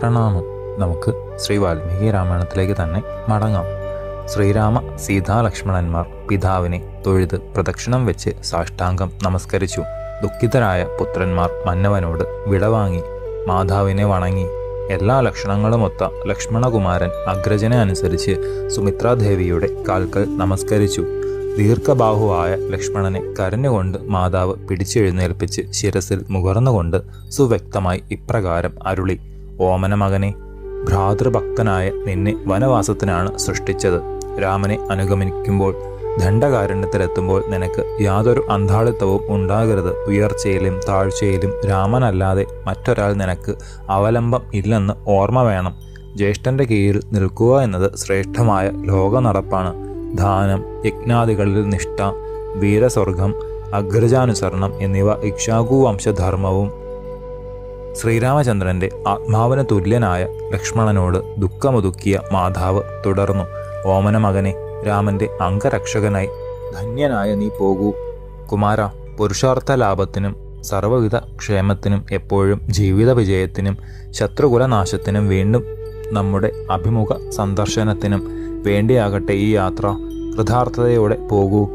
പ്രണാമം. നമുക്ക് ശ്രീ വാൽമീകി രാമായണത്തിലേക്ക് തന്നെ മടങ്ങാം. ശ്രീരാമ സീതാ ലക്ഷ്മണന്മാർ പിതാവിനെ തൊഴുത് പ്രദക്ഷിണം വെച്ച് സാഷ്ടാംഗം നമസ്കരിച്ചു. ദുഃഖിതരായ പുത്രന്മാർ മന്നവനോട് വിടവാങ്ങി മാതാവിനെ വണങ്ങി. എല്ലാ ലക്ഷണങ്ങളുമൊത്ത ലക്ഷ്മണകുമാരൻ അഗ്രജനെ അനുസരിച്ച് സുമിത്രാദേവിയുടെ കാൽക്കൽ നമസ്കരിച്ചു. ദീർഘബാഹുവായ ലക്ഷ്മണനെ കരഞ്ഞുകൊണ്ട് മാതാവ് പിടിച്ചെഴുന്നേൽപ്പിച്ച് ശിരസിൽ മുകർന്നുകൊണ്ട് സുവ്യക്തമായി ഇപ്രകാരം അരുളി ഓമന മകനെ ഭ്രാതൃഭക്തനായ നിന്നെ വനവാസത്തിനാണ് സൃഷ്ടിച്ചത്. രാമനെ അനുഗമിക്കുമ്പോൾ ദണ്ഡകാരണ്യത്തിലെത്തുമ്പോൾ നിനക്ക് യാതൊരു അന്താളിത്തവും ഉണ്ടാകരുത്. ഉയർച്ചയിലും താഴ്ചയിലും രാമനല്ലാതെ മറ്റൊരാൾ നിനക്ക് അവലംബം ഇല്ലെന്ന് ഓർമ്മ വേണം. ജ്യേഷ്ഠന്റെ കീഴിൽ നിൽക്കുക എന്നത് ശ്രേഷ്ഠമായ ലോക നടപ്പാണ് ദാനം യജ്ഞാദികളിൽ നിഷ്ഠ വീരസ്വർഗം അഗ്രജാനുസരണം എന്നിവ ഇക്ഷാകു വംശധർമ്മവും. ശ്രീരാമചന്ദ്രന്റെ ആത്മാവിന് തുല്യനായ ലക്ഷ്മണനോട് ദുഃഖമൊതുക്കിയ മാതാവ് തുടർന്നു ഓമന മകനെ രാമന്റെ അംഗരക്ഷകനായി ധന്യനായ നീ പോകൂ. കുമാര പുരുഷാർത്ഥ ലാഭത്തിനും സർവവിധ ക്ഷേമത്തിനും എപ്പോഴും ജീവിത വിജയത്തിനും ശത്രുകുലനാശത്തിനും വീണ്ടും നമ്മുടെ അഭിമുഖ സന്ദർശനത്തിനും വേണ്ടിയാകട്ടെ ഈ യാത്ര. കൃതാർത്ഥതയോടെ പോകൂ.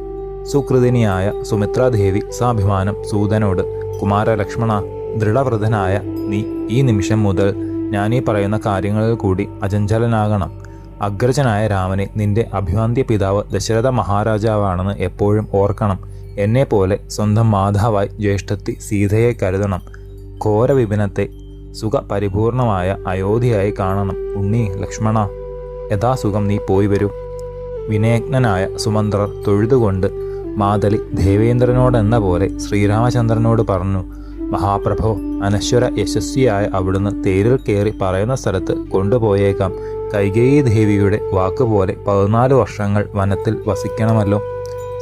സുകൃതിനിയായ സുമിത്രാദേവി സാഭിമാനം സൂതനോട് കുമാര ലക്ഷ്മണ ദൃഢവ്രതനായ നീ ഈ നിമിഷം മുതൽ ഞാനീ പറയുന്ന കാര്യങ്ങളിൽ കൂടി അചഞ്ചലനാകണം. അഗ്രജനായ രാമനെ നിന്റെ അഭിവാന്യ പിതാവ് ദശരഥ മഹാരാജാവാണെന്ന് എപ്പോഴും ഓർക്കണം. എന്നെപ്പോലെ സ്വന്തം മാതാവായി ജ്യേഷ്ഠത്തി സീതയെ കരുതണം. ഘോരവിപിനത്തെ സുഖപരിപൂർണമായ അയോധ്യയായി കാണണം. ഉണ്ണി ലക്ഷ്മണ. യഥാസുഖം നീ പോയി വരൂ. വിനയജ്ഞനായ സുമന്ത്രർ തൊഴുതുകൊണ്ട് മാതലി ദേവേന്ദ്രനോടെന്ന പോലെ ശ്രീരാമചന്ദ്രനോട് പറഞ്ഞു മഹാപ്രഭോ അനശ്വര യശസ്വിയായ അവിടുന്ന് തേരിൽ കയറി പറയുന്ന സ്ഥലത്ത് കൊണ്ടുപോയേക്കാം. കൈകേയി ദേവിയുടെ വാക്കുപോലെ പതിനാല് വർഷങ്ങൾ വനത്തിൽ വസിക്കണമല്ലോ.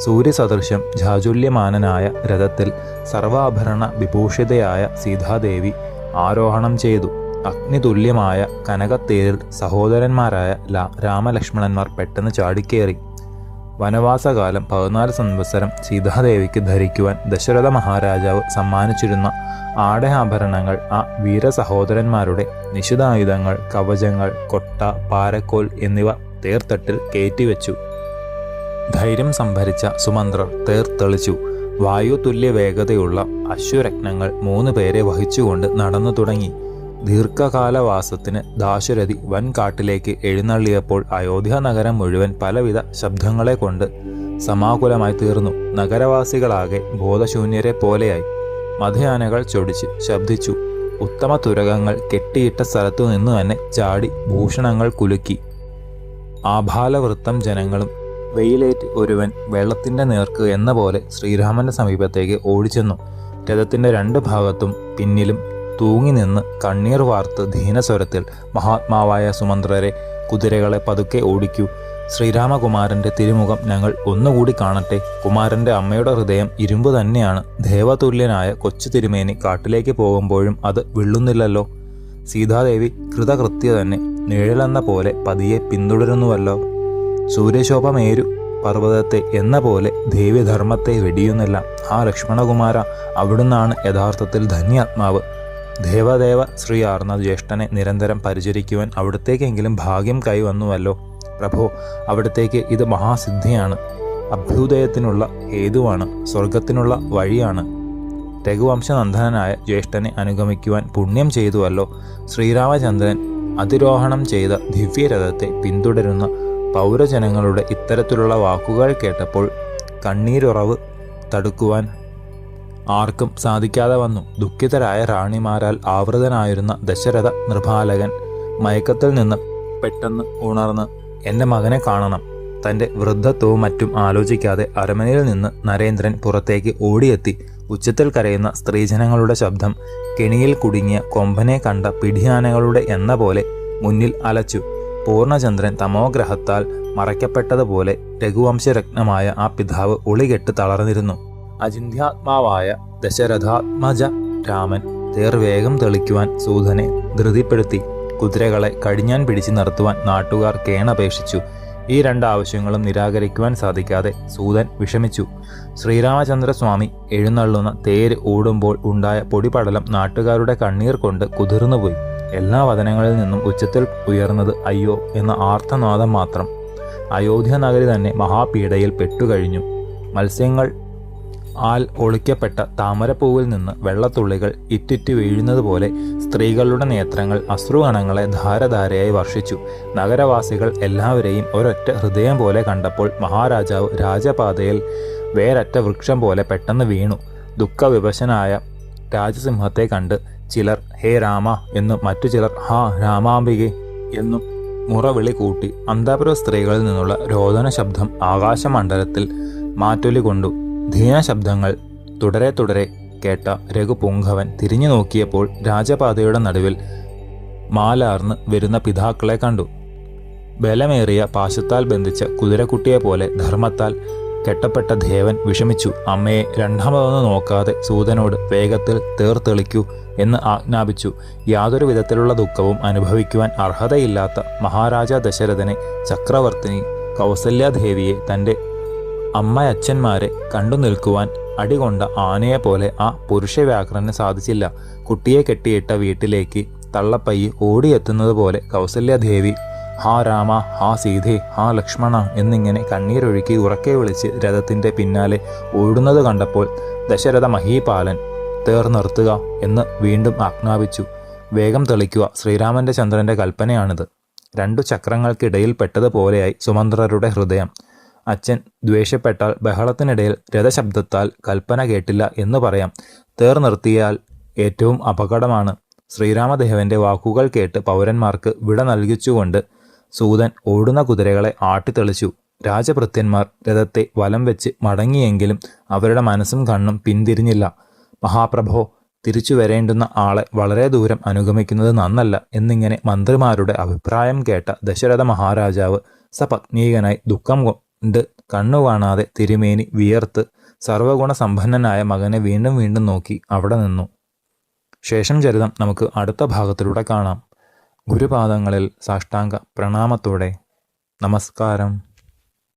സൂര്യസദൃശ്യം ജാജുല്യമാനനായ രഥത്തിൽ സർവാഭരണ വിഭൂഷിതയായ സീതാദേവി ആരോഹണം ചെയ്തു. അഗ്നിതുല്യമായ കനകത്തേരിൽ സഹോദരന്മാരായ രാമലക്ഷ്മണന്മാർ പെട്ടെന്ന് ചാടിക്കേറി. വനവാസകാലം പതിനാല് സംവത്സരം സീതാദേവിക്ക് ധരിക്കുവാൻ ദശരഥ മഹാരാജാവ് സമ്മാനിച്ചിരുന്ന ആടയാഭരണങ്ങൾ ആ വീരസഹോദരന്മാരുടെ നിശിതായുധങ്ങൾ കവചങ്ങൾ കൊട്ട പാരക്കോൽ എന്നിവ തേർത്തട്ടിൽ കയറ്റിവെച്ചു. ധൈര്യം സംഭരിച്ച സുമന്ത്രർ തേർത്തെളിച്ചു. വായുതുല്യ വേഗതയുള്ള അശ്വരത്നങ്ങൾ മൂന്ന് പേരെ വഹിച്ചുകൊണ്ട് നടന്നു തുടങ്ങി ദീർഘകാലവാസത്തിന് ദാശരഥി വൻ കാട്ടിലേക്ക് എഴുന്നള്ളിയപ്പോൾ അയോധ്യ നഗരം മുഴുവൻ പലവിധ ശബ്ദങ്ങളെ കൊണ്ട് സമാകുലമായി തീർന്നു. നഗരവാസികളാകെ ബോധശൂന്യരെ പോലെയായി. മധുയാനകൾ ചൊടിച്ച് ശബ്ദിച്ചു. ഉത്തമ തുരകങ്ങൾ കെട്ടിയിട്ട സ്ഥലത്തു നിന്നു തന്നെ ചാടി ഭൂഷണങ്ങൾ കുലുക്കി. ആഭാലവൃത്തം ജനങ്ങളും വെയിലേറ്റ് ഒരുവൻ വെള്ളത്തിന്റെ നേർക്ക് എന്ന പോലെ ശ്രീരാമന്റെ സമീപത്തേക്ക് ഓടിച്ചെന്നു. രഥത്തിന്റെ രണ്ട് ഭാഗത്തും പിന്നിലും തൂങ്ങി നിന്ന് കണ്ണീർ വാർത്ത് ധീനസ്വരത്തിൽ മഹാത്മാവായ സുമന്ത്രരെ കുതിരകളെ പതുക്കെ ഓടിക്കൂ. ശ്രീരാമകുമാരന്റെ തിരുമുഖം ഞങ്ങൾ ഒന്നുകൂടി കാണട്ടെ. കുമാരന്റെ അമ്മയുടെ ഹൃദയം ഇരുമ്പ് തന്നെയാണ്. ദേവതുല്യനായ കൊച്ചു തിരുമേനി കാട്ടിലേക്ക് പോകുമ്പോഴും അത് വിള്ളുന്നില്ലല്ലോ. സീതാദേവി കൃതകൃത്യ തന്നെ നിഴലെന്ന പോലെ പതിയെ പിന്തുടരുന്നുവല്ലോ. സൂര്യശോഭമേരു പർവതത്തെ എന്ന പോലെ ദേവിധർമ്മത്തെ വെടിയുന്നില്ല. ആ ലക്ഷ്മണകുമാര അവിടുന്നാണ് യഥാർത്ഥത്തിൽ ധന്യാത്മാവ്. ദേവദേവ ശ്രീ ആർന്ന ജ്യേഷ്ഠനെ നിരന്തരം പരിചരിക്കുവാൻ അവിടത്തേക്കെങ്കിലും ഭാഗ്യം കൈവന്നുവല്ലോ. പ്രഭോ അവിടത്തേക്ക് ഇത് മഹാസിദ്ധിയാണ്. അഭ്യുദയത്തിനുള്ള ഹേതുവാണ് സ്വർഗത്തിനുള്ള വഴിയാണ്. രഘുവംശനന്ദനായ ജ്യേഷ്ഠനെ അനുഗമിക്കുവാൻ പുണ്യം ചെയ്തുവല്ലോ. ശ്രീരാമചന്ദ്രൻ അതിരോഹണം ചെയ്ത ദിവ്യരഥത്തെ പിന്തുടരുന്ന പൗരജനങ്ങളുടെ ഇത്തരത്തിലുള്ള വാക്കുകൾ കേട്ടപ്പോൾ കണ്ണീരുറവ് തടുക്കുവാൻ ആർക്കും സാധിക്കാതെ വന്നു. ദുഃഖിതരായ റാണിമാരാൽ ആവൃതനായിരുന്ന ദശരഥ നൃപാലകൻ മയക്കത്തിൽ നിന്ന് പെട്ടെന്ന് ഉണർന്ന് എന്റെ മകനെ കാണണം. തന്റെ വൃദ്ധത്വവും മറ്റും ആലോചിക്കാതെ അരമനയിൽ നിന്ന് നരേന്ദ്രൻ പുറത്തേക്ക് ഓടിയെത്തി. ഉച്ചത്തിൽ കരയുന്ന സ്ത്രീജനങ്ങളുടെ ശബ്ദം കെണിയിൽ കുടുങ്ങിയ കൊമ്പനെ കണ്ട പിടിയാനകളുടെ എന്ന പോലെ മുന്നിൽ അലച്ചു. പൂർണചന്ദ്രൻ തമോഗ്രഹത്താൽ മറയ്ക്കപ്പെട്ടതുപോലെ രഘുവംശരത്നമായ ആ പിതാവ് ഒളികെട്ട് തളർന്നിരുന്നു. അചിന്യാത്മാവായ ദശരഥാത്മജ രാമൻ തേർ വേഗം തെളിക്കുവാൻ സൂതനെ ധൃതിപ്പെടുത്തി കുതിരകളെ കടിഞ്ഞാൻ പിടിച്ചു നിർത്തുവാൻ നാട്ടുകാർ കേണപേക്ഷിച്ചു. ഈ രണ്ടാവശ്യങ്ങളും നിരാകരിക്കുവാൻ സാധിക്കാതെ സൂതൻ വിഷമിച്ചു. ശ്രീരാമചന്ദ്രസ്വാമി എഴുന്നള്ളുന്ന തേര് ഓടുമ്പോൾ ഉണ്ടായ പൊടിപടലം നാട്ടുകാരുടെ കണ്ണീർ കൊണ്ട് കുതിർന്നുപോയി. എല്ലാ വചനങ്ങളിൽ നിന്നും ഉച്ചത്തിൽ ഉയർന്നത് അയ്യോ എന്ന ആർത്തനാദം മാത്രം. അയോധ്യ നഗരി തന്നെ മഹാപീഡയിൽ പെട്ടുകഴിഞ്ഞു. മത്സ്യങ്ങൾ ആൽ ഒളിക്കപ്പെട്ട താമരപ്പൂവിൽ നിന്ന് വെള്ളത്തുള്ളികൾ ഇറ്റിറ്റ് വീഴുന്നത് പോലെ സ്ത്രീകളുടെ നേത്രങ്ങൾ അശ്രുകണങ്ങളെ ധാരധാരയായി വർഷിച്ചു. നഗരവാസികൾ എല്ലാവരെയും ഒരൊറ്റ ഹൃദയം പോലെ കണ്ടപ്പോൾ മഹാരാജാവ് രാജപാതയിൽ വേരറ്റ വൃക്ഷം പോലെ പെട്ടെന്ന് വീണു. ദുഃഖവിവശനായ രാജസിംഹത്തെ കണ്ട് ചിലർ ഹേ രാമ എന്നും മറ്റു ചിലർ ഹാ രാമാംബികെ എന്നും മുറവിളി കൂട്ടി അന്താപുര സ്ത്രീകളിൽ നിന്നുള്ള രോദന ശബ്ദം ആകാശമണ്ഡലത്തിൽ മാറ്റൊലി കൊണ്ടു. ധീനശബ്ദങ്ങൾ തുടരെ തുടരെ കേട്ട രഘുപുങ്കവൻ തിരിഞ്ഞു നോക്കിയപ്പോൾ രാജപാതയുടെ നടുവിൽ മാലാർന്ന് വരുന്ന പിതാക്കളെ കണ്ടു. ബലമേറിയ പാശത്താൽ ബന്ധിച്ച കുതിരക്കുട്ടിയെ പോലെ ധർമ്മത്താൽ കെട്ടപ്പെട്ട ദേവൻ വിഷമിച്ചു. അമ്മയെ രണ്ടാമതൊന്ന് നോക്കാതെ സൂതനോട് വേഗത്തിൽ തേർത്തെളിക്കൂ എന്ന് ആജ്ഞാപിച്ചു. യാതൊരു വിധത്തിലുള്ള ദുഃഖവും അനുഭവിക്കുവാൻ അർഹതയില്ലാത്ത മഹാരാജ ദശരഥനെ ചക്രവർത്തിനി കൗസല്യാദേവിയെ തന്റെ അമ്മയച്ഛന്മാരെ കണ്ടു നിൽക്കുവാൻ അടികൊണ്ട പോലെ ആ പുരുഷ വ്യാകരന് സാധിച്ചില്ല. കുട്ടിയെ കെട്ടിയിട്ട വീട്ടിലേക്ക് തള്ളപ്പയ്യ് ഓടിയെത്തുന്നത് പോലെ കൗസല്യാദേവി ഹാ രാമ ഹാ സീതേ ഹാ ലക്ഷ്മണ എന്നിങ്ങനെ കണ്ണീരൊഴുക്കി ഉറക്കെ വിളിച്ച് രഥത്തിന്റെ പിന്നാലെ ഓടുന്നത് കണ്ടപ്പോൾ ദശരഥ മഹീപാലൻ തേർ നിർത്തുക എന്ന് വീണ്ടും ആജ്ഞാപിച്ചു. വേഗം തെളിക്കുക ശ്രീരാമന്റെ ചന്ദ്രന്റെ കൽപ്പനയാണിത്. രണ്ടു ചക്രങ്ങൾക്കിടയിൽ പെട്ടതുപോലെയായി സുമന്ത്രരുടെ ഹൃദയം. അച്ഛൻ ദ്വേഷപ്പെട്ടാൽ ബഹളത്തിനിടയിൽ രഥശബ്ദത്താൽ കൽപ്പന കേട്ടില്ല എന്ന് പറയാം. തേർ നിർത്തിയാൽ ഏറ്റവും അപകടമാണ്. ശ്രീരാമദേവന്റെ വാക്കുകൾ കേട്ട് പൗരന്മാർക്ക് വിട നൽകിച്ചുകൊണ്ട് സൂതൻ ഓടുന്ന കുതിരകളെ ആട്ടിത്തെളിച്ചു. രാജഭൃത്യന്മാർ രഥത്തെ വലം വെച്ച് മടങ്ങിയെങ്കിലും അവരുടെ മനസ്സും കണ്ണും പിന്തിരിഞ്ഞില്ല. മഹാപ്രഭോ തിരിച്ചു വരേണ്ടുന്ന ആളെ വളരെ ദൂരം അനുഗമിക്കുന്നത് നന്നല്ല എന്നിങ്ങനെ മന്ത്രിമാരുടെ അഭിപ്രായം കേട്ട ദശരഥ മഹാരാജാവ് സപത്നീകനായി ദുഃഖം കൊണ്ട് കണ്ണു കാണാതെ തിരുമേനി വിയർത്ത് സർവഗുണ സമ്പന്നനായ മകനെ വീണ്ടും വീണ്ടും നോക്കി അവിടെ നിന്നു. ശേഷം ചരിതം നമുക്ക് അടുത്ത ഭാഗത്തിലൂടെ കാണാം. ഗുരുപാദങ്ങളിൽ സാഷ്ടാംഗ പ്രണാമത്തോടെ. നമസ്കാരം.